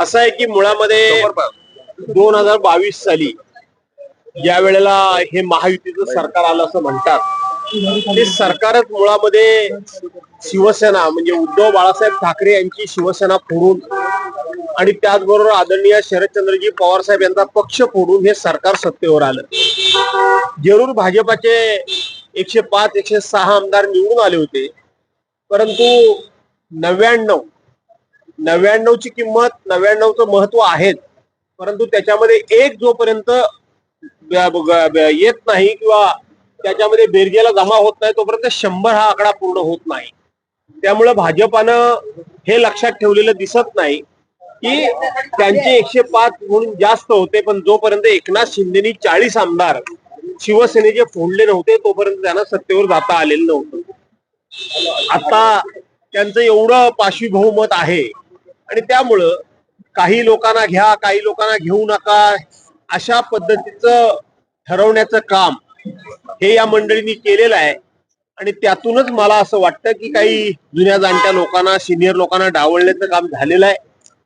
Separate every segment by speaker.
Speaker 1: असं आहे की मुळामध्ये दोन हजार बावीस साली ज्या वेळेला हे महायुतीचं सरकार आलं असं म्हणतात. ते सरकारच मुळामध्ये शिवसेना म्हणजे उद्धव बाळासाहेब ठाकरे यांची शिवसेना फोडून आणि त्याचबरोबर आदरणीय शरदचंद्रजी पवार साहेब यांचा पक्ष फोडून हे सरकार सत्तेवर आलं. जरूर भाजपाचे एकशे पाच एकशे सहा आमदार निवडून आले होते. परंतु नव्याण्णव नव्याण्णवची किंमत नव्याण्णवचं महत्त्व आहेच परंतु त्याच्यामध्ये एक जोपर्यंत येत नाही किंवा त्याच्यामध्ये बेरजेला जमा होत नाही तोपर्यंत शंभर हा आकडा पूर्ण होत नाही. त्यामुळे भाजपानं हे लक्षात ठेवलेलं दिसत नाही की त्यांचे एकशे पाच म्हणून जास्त होते पण जोपर्यंत एकनाथ शिंदेनी चाळीस आमदार शिवसेनेचे फोडले नव्हते तोपर्यंत त्यांना सत्तेवर जाता आलेलं नव्हतं. आता त्यांचं एवढं पाशवी बहुमत आहे आणि त्यामुळं काही लोकांना घ्या काही लोकांना घेऊ नका. अशा पद्धतीचं ठरवण्याचं काम हे या मंडळींनी केलेलं आहे. आणि त्यातूनच मला असं वाटतं की काही जुन्या जाणत्या लोकांना सिनियर लोकांना डावळण्याचं काम झालेलं आहे.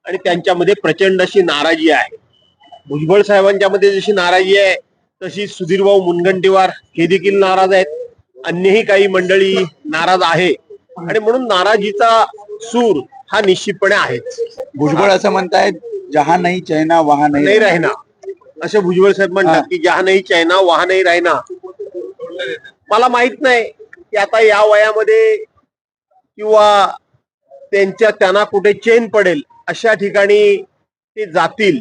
Speaker 1: आणि त्यांच्यामध्ये प्रचंड अशी नाराजी आहे. भुजबळ साहेबांच्या मध्ये जशी नाराजी आहे तशी सुधीरभाऊ मुनगंटीवार हे देखील नाराज आहेत. अन्यही काही मंडळी नाराज आहे. आणि म्हणून नाराजीचा सूर हा निश्चितपणे आहेच
Speaker 2: भुजबळ असं म्हणतायत जहा नाही चैना वहा
Speaker 1: नाही
Speaker 2: नाही
Speaker 1: राहिना. असे भुजबळ साहेब म्हणतात की जहा नाही चायना वहा नाही राहिना. मला माहीत नाही की आता या वयामध्ये किंवा त्यांच्या त्यांना कुठे चेन पडेल अशा ठिकाणी ते जातील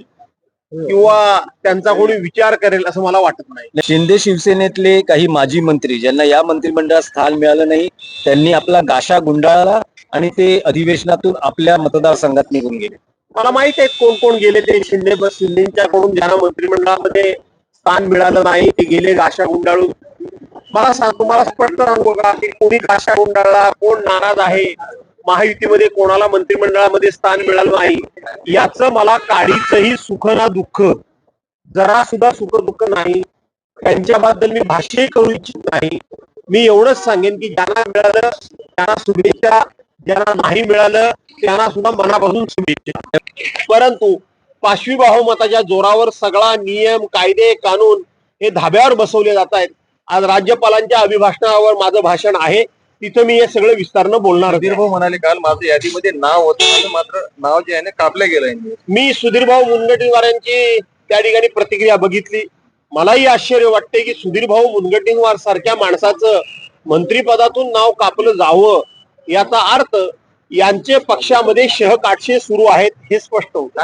Speaker 1: किंवा त्यांचा कोणी विचार करेल असं मला वाटत नाही.
Speaker 3: शिंदे शिवसेनेतले काही माजी मंत्री ज्यांना या मंत्रिमंडळात स्थान मिळालं नाही त्यांनी आपला गाशा गुंडाळला आणि ते अधिवेशनातून आपल्या मतदारसंघात निघून गेले.
Speaker 1: मला माहीत आहे कोण कोण गेले ते. शिंदे बस शिंदेच्याकडून ज्यांना मंत्रिमंडळामध्ये स्थान मिळालं नाही ते गेले गाशा गुंडाळून. मला सांग तुम्हाला स्पष्ट सांगू का की कोणी गाशा गुंडाळला कोण नाराज आहे? महायुतीमध्ये कोणाला मंत्रिमंडळामध्ये स्थान मिळालं नाही? याचं मला काडीचंही सुख ना दुःख. जरा सुद्धा सुख दुःख नाही. त्यांच्याबद्दल मी भाष्यही करू इच्छित नाही. मी एवढंच सांगेन की ज्यांना मिळालं त्यांना शुभेच्छा ज्यांना नाही मिळालं त्यांना सुद्धा मनापासून शुभेच्छा. परंतु पाशवी बहुमताच्या जोरावर सगळा नियम कायदे कानून हे धाब्यावर बसवले जात आहेत. आज राज्यपालांच्या अभिभाषणावर माझं भाषण आहे. तिथं मी हे सगळं विस्तारनं बोलणार आहे.
Speaker 4: भाऊ म्हणाले काल माझं यादीमध्ये नाव होतं. मात्र नाव जे आहे ना कापलं गेलंय.
Speaker 1: मी सुधीरभाऊ मुनगंटीवार यांची त्या ठिकाणी प्रतिक्रिया बघितली. मलाही आश्चर्य वाटते की सुधीरभाऊ मुनगंटीवार सारख्या माणसाचं मंत्रिपदातून नाव कापलं जावं. याचा अर्थ यांचे पक्षामध्ये शहकाटशे सुरू आहेत हे स्पष्ट होतं.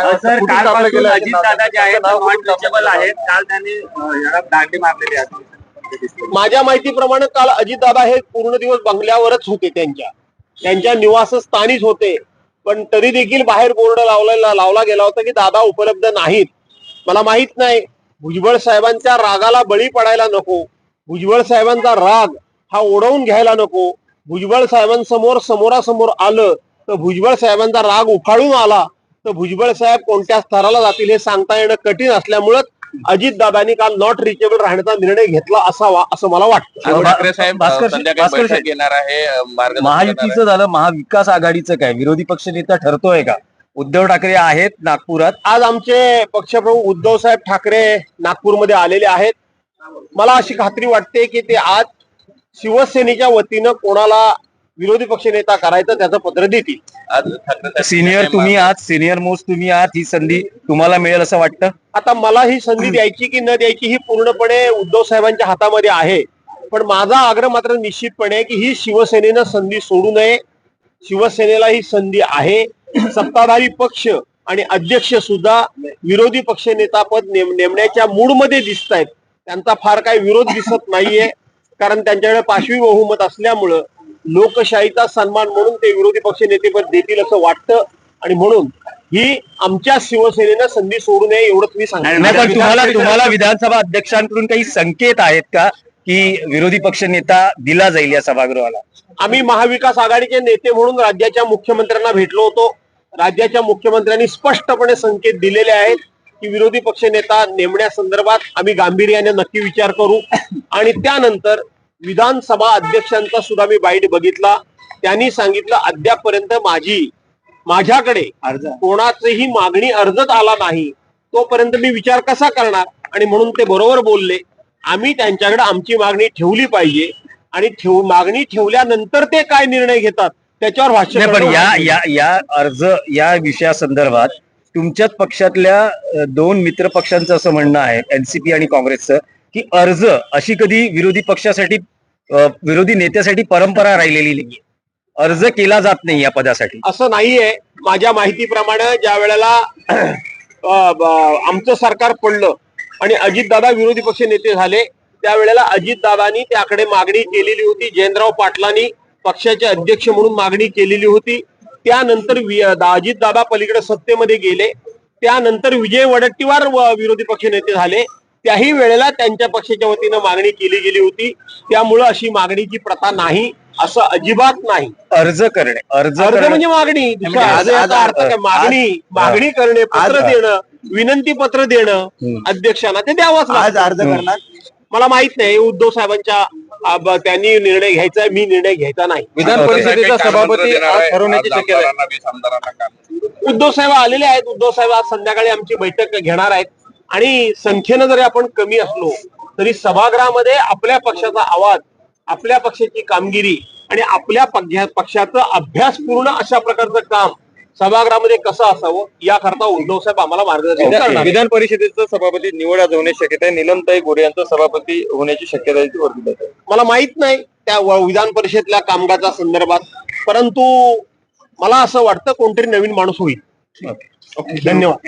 Speaker 1: माझ्या माहितीप्रमाणे काल अजितदादा हे पूर्ण दिवस बंगल्यावरच होते त्यांच्या. त्यांच्या निवासस्थानीच होते. पण तरी देखील बाहेर बोर्ड लावलेला लावला गेला होता की दादा उपलब्ध नाहीत. मला माहीत नाही. भुजबळ साहेबांच्या रागाला बळी पडायला नको. भुजबळ साहेबांचा राग हा ओढवून घ्यायला नको. भुजबळ साहेबांसमोर समोरासमोर आलं तर भुजबळ साहेबांचा राग उफाळून आला. तर भुजबळ साहेब कोणत्या स्तराला जातील हे सांगता येणं कठीण असल्यामुळं अजितदादांनी काल नॉट रिचेबल राहण्याचा निर्णय घेतला असावा असं मला वाटतं.
Speaker 4: ठाकरे साहेब संध्याकाळी बैठक. घेणार आहे.
Speaker 3: महायुतीचं झालं महाविकास आघाडीचं काय? विरोधी पक्ष नेता ठरतोय का? उद्धव ठाकरे आहेत नागपुरात.
Speaker 1: आज आमचे पक्षप्रमुख उद्धव साहेब ठाकरे नागपूरमध्ये आलेले आहेत. मला अशी खात्री वाटते की ते आज शिवसेनेच्या वतीनं कोणाला विरोधी पक्ष नेता करायचं त्याचं पत्र देतील.
Speaker 4: आज ठाकरे साहेब
Speaker 3: सिनियर तुम्ही आहात सिनियर मोस्ट तुम्ही आहात ही संधी तुम्हाला मिळेल असं वाटतं?
Speaker 1: आता मला ही संधी द्यायची की न द्यायची ही पूर्णपणे उद्धव साहेबांच्या हातामध्ये आहे. पण माझा आग्रह मात्र निश्चितपणे की ही शिवसेनेनं संधी सोडू नये. शिवसेनेला ही संधी आहे. सत्ताधारी पक्ष आणि अध्यक्ष सुद्धा विरोधी पक्ष नेतापद नेम नेमण्याच्या मूडमध्ये दिसत आहेत त्यांचा फार काही विरोध दिसत नाहीये. कारण त्यांच्याकडे पाशवी बहुमत असल्यामुळं लोकशाहीचा सन्मान म्हणून ते विरोधी पक्ष नेतेपद देतील असं वाटतं. आणि म्हणून ही आमच्या शिवसेनेनं संधी सोडू नये एवढं तुम्ही
Speaker 3: नाही पण तुम्हाला तुम्हाला विधानसभा अध्यक्षांकडून काही संकेत आहेत का की विरोधी पक्ष नेता दिला जाईल या सभागृहाला?
Speaker 1: आम्ही महाविकास आघाडीचे नेते म्हणून राज्याच्या मुख्यमंत्र्यांना भेटलो होतो. राज्याच्या मुख्यमंत्र्यांनी स्पष्टपणे संकेत दिलेले आहेत की विरोधी पक्ष नेता नेमण्यासंदर्भात आम्ही गांभीर्याने नक्की विचार करू. आणि त्यानंतर विधानसभा अध्यक्षांचा सुद्धा मी बाईट बघितला. त्यांनी सांगितलं अद्यापपर्यंत माझी माझ्याकडे
Speaker 2: अर्ज.
Speaker 1: कोणाचीही मागणी अर्जच आला नाही. तोपर्यंत मी विचार कसा करणार? आणि म्हणून ते बरोबर बोलले. आम्ही त्यांच्याकडे आमची मागणी ठेवली पाहिजे. आणि ठेव मागणी ठेवल्यानंतर ते काय निर्णय घेतात त्याच्यावर भाष्य
Speaker 3: पण या या या अर्ज या विषयासंदर्भात तुमच्याच पक्षातल्या दोन मित्र पक्षांचं असं म्हणणं आहे एनसीपी आणि काँग्रेसचं की अर्ज अशी कधी विरोधी पक्षासाठी विरोधी नेत्यासाठी परंपरा राहिलेली नाही अर्ज केला जात नाही या पदासाठी.
Speaker 1: असं नाहीये. माझ्या माहितीप्रमाणे ज्या वेळेला आमचं सरकार पडलं आणि अजितदादा विरोधी पक्ष नेते झाले त्यावेळेला अजितदादांनी त्याकडे मागणी केलेली होती. जयंतराव पाटलांनी पक्षाचे अध्यक्ष म्हणून मागणी केलेली होती. त्यानंतर अजितदादा पलीकडे सत्तेमध्ये गेले. त्यानंतर विजय वडट्टीवार विरोधी पक्ष नेते झाले. त्याही वेळेला त्यांच्या पक्षाच्या वतीनं मागणी केली गेली होती. त्यामुळं अशी मागणीची प्रथा नाही असं अजिबात नाही.
Speaker 3: अर्ज करणे अर्ज
Speaker 1: अर्ज म्हणजे मागणी. काय? मागणी मागणी करणे पत्र देणं विनंती पत्र देणं. अध्यक्षांना ते द्यावंच
Speaker 2: आज. अर्ज करणार?
Speaker 1: मला माहीत नाही उद्धव साहेबांच्या त्यांनी निर्णय घ्यायचा मी निर्णय घ्यायचा नाही.
Speaker 4: विधान परिषदेचा सभापती ठरवण्याची शक्यता
Speaker 1: उद्धव साहेब आलेले आहेत. उद्धव साहेब आज संध्याकाळी आमची बैठक घेणार आहेत. आणि संख्येनं जरी आपण कमी असलो तरी सभागृहामध्ये आपल्या पक्षाचा आवाज आपल्या पक्षाची कामगिरी आणि आपल्या पक्ष- पक्षाचं अभ्यासपूर्ण अशा प्रकारचं काम सभागृहामध्ये कसं असावं याकरता उद्धव साहेब आम्हाला मार्गदर्शन.
Speaker 4: विधान परिषदेचा सभापती निवड आज होण्याची शक्यता आहे. निलमताई गोरे यांचा सभापती होण्याची शक्यता
Speaker 1: मला माहीत नाही त्या विधान परिषदेतल्या कामकाजा संदर्भात परंतु मला असं वाटतं कोणतरी नवीन माणूस होईल. ओके धन्यवाद.